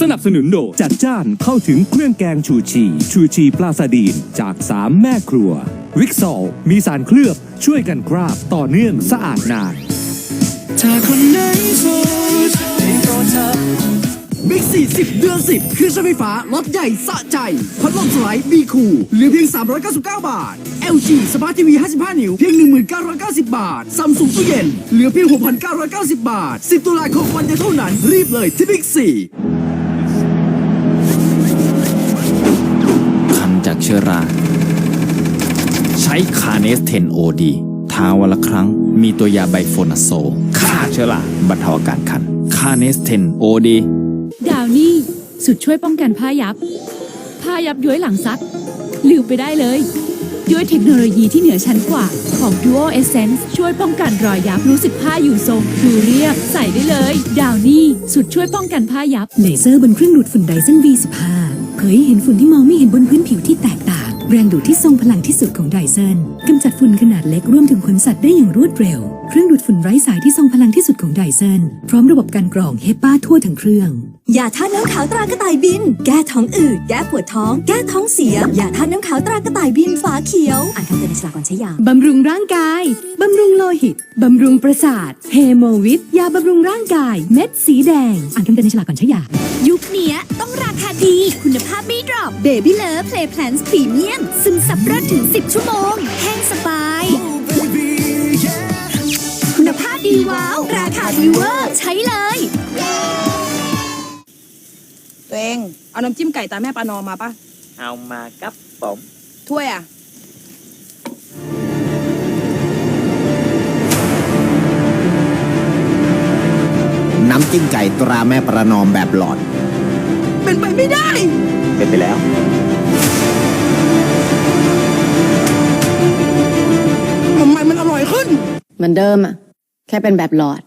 สนับสนุนโดจัดจ้านเข้าถึงเครื่องแกงชูชี ชูชีปลาซาดีนจากสามแม่ครัว วิกซอลมีสารเคลือบช่วยกันคราบต่อเนื่องสะอาดนานเธอคนไหนโสดให้รดเธอบิ๊ก40 เดือน 10 เครื่องใช้ไฟฟ้าลดใหญ่สะใจ พัดลมสไลด์บีคูเหลือเพียง 399 บาท LG สมาร์ททีวี 55 นิ้ว เพียง 1990 บาทซัมซุงตู้เย็น เหลือเพียง 6,990 บาท 10 ตุลาคมวันเดียวเท่านั้น รีบเลยที่บิ๊ก4 จากเชื้อรา ใช้คาเนสเทนโอดีทาวันละครั้งมีตัวยาไบโฟนาโซลฆ่าเชื้อราบรรเทาอาการคันคาเนสเทนโอดีดาวนี่สุดช่วยป้องกันผ้ายับ ผ้ายับย้วยหลังซักลืมไปได้เลยด้วยเทคโนโลยีที่เหนือชั้นกว่าของ Duo Essence ช่วยป้องกันรอยยับรู้สึกผ้าอยู่ทรงดูเรียบใส่ได้เลย ดาวนี่สุดช่วยป้องกันผ้ายับเลเซอร์บนเครื่องดูดฝุ่นไดซัน V15 เผยเห็นฝุ่นที่มองไม่เห็นบนพื้นผิวที่แตกต่าง แรงดูดที่ทรงพลังที่สุดของไดเซนกำจัดฝุ่นขนาดเล็กร่วมถึงขนสัตว์ได้อย่างรวดเร็ว เครื่องดูดฝุ่นไร้สายที่ทรงพลังที่สุดของไดซันพร้อมระบบการกรองเฮปาทั่วทั้งเครื่อง ยาทาน้ำขาวตรากระต่ายบิน แก้ท้องอืด แก้ปวดท้อง แก้ท้องเสีย ยาทาน้ำขาวตรากระต่ายบินฝาเขียว อ่านคำเตือนในฉลากก่อนใช้ยา บำรุงร่างกาย บำรุงโลหิต บำรุงประสาทเฮโมวิทยาบำรุงร่างกาย เม็ดสีแดง อ่านคำเตือนในฉลากก่อนใช้ยา ยุคเนี้ยต้องราคาดี คุณภาพไม่ดรอป Baby Love Play Plans Premium ซึมซับรสถึง 10 ชั่วโมง แห้งสบาย ดีว้าว ราคาดีเวอร์ใช้เลย ตัวเองเอาน้ำจิ้มไก่ตาแม่ปานอมมาปะเอามาครับผมถ้วยอะ น้ำจิ้มไก่ตราแม่ประนอมแบบหลอด เป็นไปไม่ได้ เป็นไปแล้ว ทำไมมันอร่อยขึ้น เหมือนเดิมอะ แค่เป็นแบบหลอด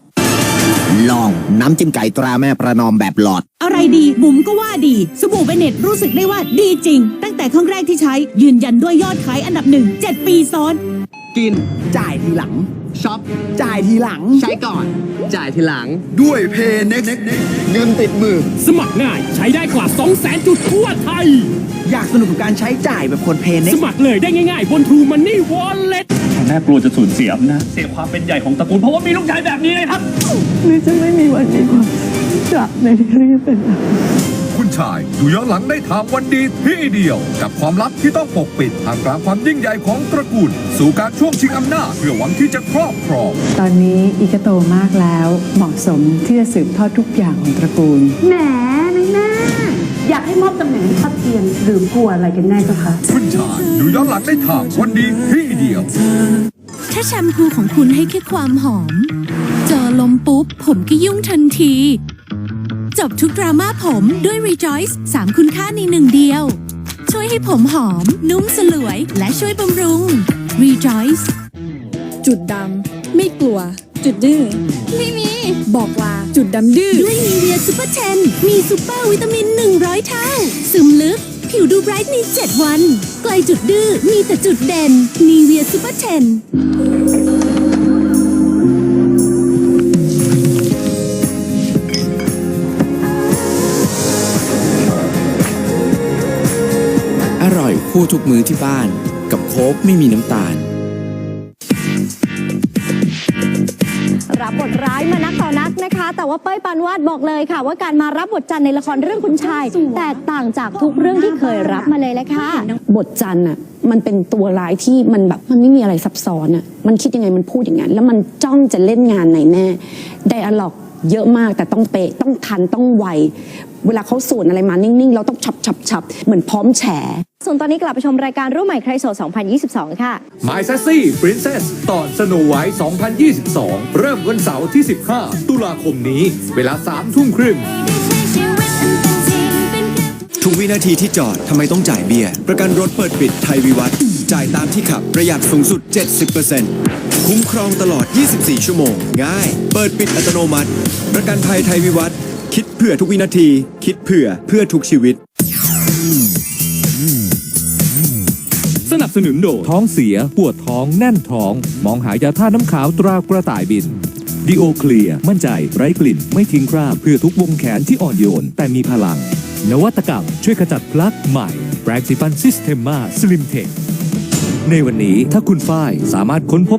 ลองน้ำจิ้มไก่ตราแม่ประนอมแบบหลอด อะไรดีบุ๋มก็ว่าดีสบู่เบเน็ตรู้สึกได้ว่าดีจริง ตั้งแต่ครั้งแรกที่ใช้ยืนยันด้วยยอดขายอันดับหนึ่งเจ็ดปีซ้อน กิน จ่ายทีหลัง ช็อป จ่ายทีหลัง ใช้ก่อน จ่ายทีหลัง ด้วยเพย์เน็กเงินติดมือ สมัครง่ายใช้ได้กว่า 2 0 0 0 0 0 จุดทั่วไทย อยากสนุกกับการใช้จ่ายแบบคนเพย์เน็สมัครเลยได้ง่ายๆ บน True Money Wallet แม่กลัวจะสูญเสียอำนาจเสียความเป็นใหญ่ของตระกูลเพราะว่ามีลูกชายแบบนี้เลยครับคุณชายดูย้อนหลังได้ทางวันดีที่เดียว กับความลับที่ต้องปกปิดท่ามกลางความยิ่งใหญ่ของตระกูล สู่การช่วงชิงอำนาจเพื่อหวังที่จะครอบครอง ตอนนี้อีกโตมากแล้วเหมาะสมที่จะสืบทอดทุกอย่างของตระกูล แหมนางนา อยากให้มอบตำแหน่งให้พัดเทียนหรือกลัวอะไรกันแน่เจ้าคะคุณชายดูย้อนหลังได้ทางวันดีที่เดียว ถ้าแชมพูของคุณให้แค่ความหอม เจอลมปุ๊บ ผมก็ยุ่งทันที จบทุกดราม่าผมด้วย Rejoice 3คุณค่าในหนึ่งเดียว ช่วยให้ผมหอม นุ่มสลวย และช่วยบำรุง Rejoice จุดดำไม่กลัว จุดดื้อไม่มี บอกว่าจุดดำดื้อด้วยนีเวียซูเปอร์เทน มีซูเปอร์วิตามิน 100 เท่า ซึมลึก ผิวดูไบรท์ใน 7 วัน ไกลจุดดื้อ มีแต่จุดเด่น นีเวียซูเปอร์เทนอร่อยคู่ทุกมื้อที่บ้าน กับโค้กไม่มีน้ำตาล บบทร้ายมานักต่อนักนะคะ แต่ว่าเป้ยปานวาดบอกเลยค่ะ ว่าการมารับบทจันในละครเรื่องคุณชาย แตกต่างจากทุกเรื่องที่เคยรับมาเลยแหละค่ะบทจันน่ะมันเป็นตัวร้ายที่มันแบบมันไม่มีอะไรซับซ้อนอะมันคิดยังไงมันพูดอย่างนั้นแล้วมันจ้องจะเล่นงานไหนแน่ไดอะล็อกเยอะมากแต่ต้องเป๊ะต้องทันต้องไว เวลาเขาส่วนอะไรมานิ่งๆ เราต้องฉับฉับฉับเหมือนพร้อมแฉส่วนตอนนี้กลับไปชมรายการรุ่นใหม่ใครโสด 2022 ค่ะ My Sassy Princess ตอน Snow White 2022 เริ่มวันเสาร์ที่ 15 ตุลาคมนี้ เวลา3ทุ่มครึ่งทุกวินาทีที่จอดทำไมต้องจ่ายเบี้ยประกันรถเปิดปิดไทยวิวัฒน์จ่ายตามที่ขับประหยัดสูงสุด 70%คุ้มครองตลอด 24 ชั่วโมง ง่าย เปิดปิดอัตโนมัติ ประกันภัยไทยวิวัฒน์ คิดเผื่อทุกวินาที คิดเผื่อเพื่อทุกชีวิต สนับสนุนโดยท้องเสียปวดท้องแน่นท้อง มองหายาท่าน้ำขาวตรากระต่ายบินดีโอเคลียมั่นใจไร้กลิ่น ไม่ทิ้งคราบเพื่อทุกวงแขนที่อ่อนโยน แต่มีพลัง นวัตกรรม ช่วยขจัดพลักใหม่แปรงสีฟันซิสเทมมาสลิมเทคในวันนี้ถ้าคุณฝ้ายสามารถค้นพบ